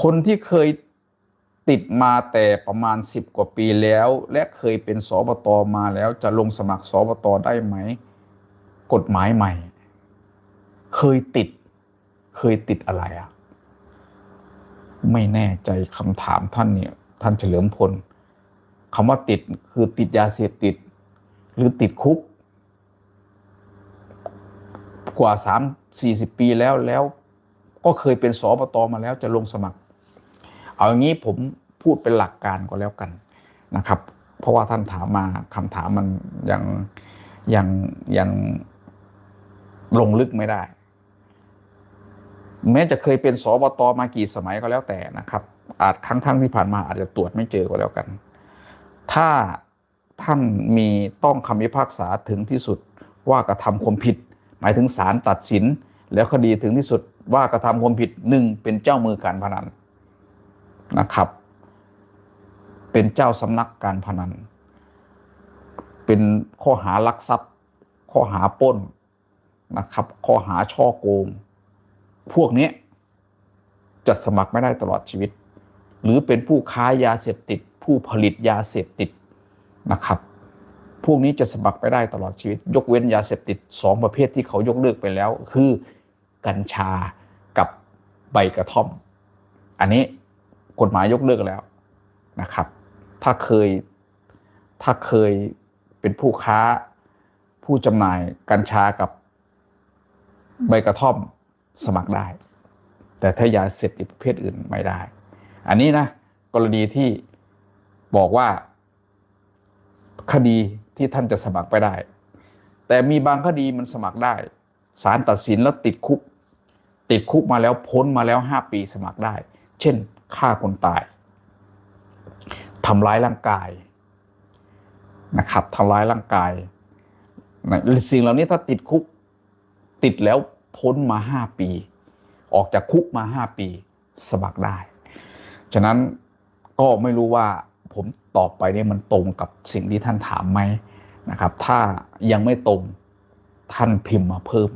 คนที่เคยติดมาแต่ประมาณสิบกว่าปีแล้ว และเคยเป็นสบตมาแล้วจะลงสมัครสบตได้ไหม กฎหมายใหม่ เคยติด เคยติดอะไรอะไม่แน่ใจคำถามท่านเนี่ยท่านเฉลิมพลคำว่าติดคือติดยาเสพติด หรือติดคุก กว่าสามสี่สิบปีแล้วแล้วก็เคยเป็นสอบตมาแล้วจะลงสมัคร เอาอย่างนี้ผมพูดเป็นหลักการก็แล้วกันนะครับ เพราะว่าท่านถามมาคำถามมันยังยังยังลงลึกไม่ได้ แม้จะเคยเป็นสบตมากี่สมัยก็แล้วแต่นะครับ อาจครั้งทั้งที่ผ่านมาอาจจะตรวจไม่เจอก็แล้วกัน ถ้าท่านมีต้องคำพิพากษาถึงที่สุดว่ากระทำความผิด หมายถึงศาลตัดสิน แล้วคดีถึงที่สุดว่ากระทำความผิดหนึ่งเป็นเจ้ามือการพนัน นะครับ เป็นเจ้าสำนักการพนัน เป็นข้อหารักทรัพย์ ข้อหาป้นนะครับ ข้อหาช่อโกง พวกนี้จะสมัครไม่ได้ตลอดชีวิต หรือเป็นผู้ค้ายาเสพติด ผู้ผลิตยาเสพติดนะครับ พวกนี้จะสมัครไปได้ตลอดชีวิต ยกเว้นยาเสพติดสองประเภทที่เขายกเลิกไปแล้ว คือกัญชากับใบกระท่อม อันนี้ กฎหมายยกเลิกแล้วนะครับ ถ้าเคยถ้าเคยเป็นผู้ค้าผู้จำหน่ายกัญชากับใบกระท่อมสมัครได้ แต่ถ้ายาเสพติดประเภทอื่นไม่ได้ อันนี้นะกรณีที่บอกว่าคดีที่ท่านจะสมัครไปได้ แต่มีบางคดีมันสมัครได้ศาลตัดสินแล้วติดคุก ติดคุกมาแล้วพ้นมาแล้วห้าปีสมัครได้ เช่น ฆ่าคนตายทำร้ายร่างกายนะครับทำร้ายร่างกายนสิ่งเหล่านี้ถ้าติดคุกติดแล้วพ้นมาห้าปี ออกจากคุกมาห้าปี สมัครได้ ฉะนั้นก็ไม่รู้ว่าผมตอบไปเนี่ยมันตรงกับสิ่งที่ท่านถามไหมนะครับ ถ้ายังไม่ตรงท่านพิมพ์มาเพิ่ม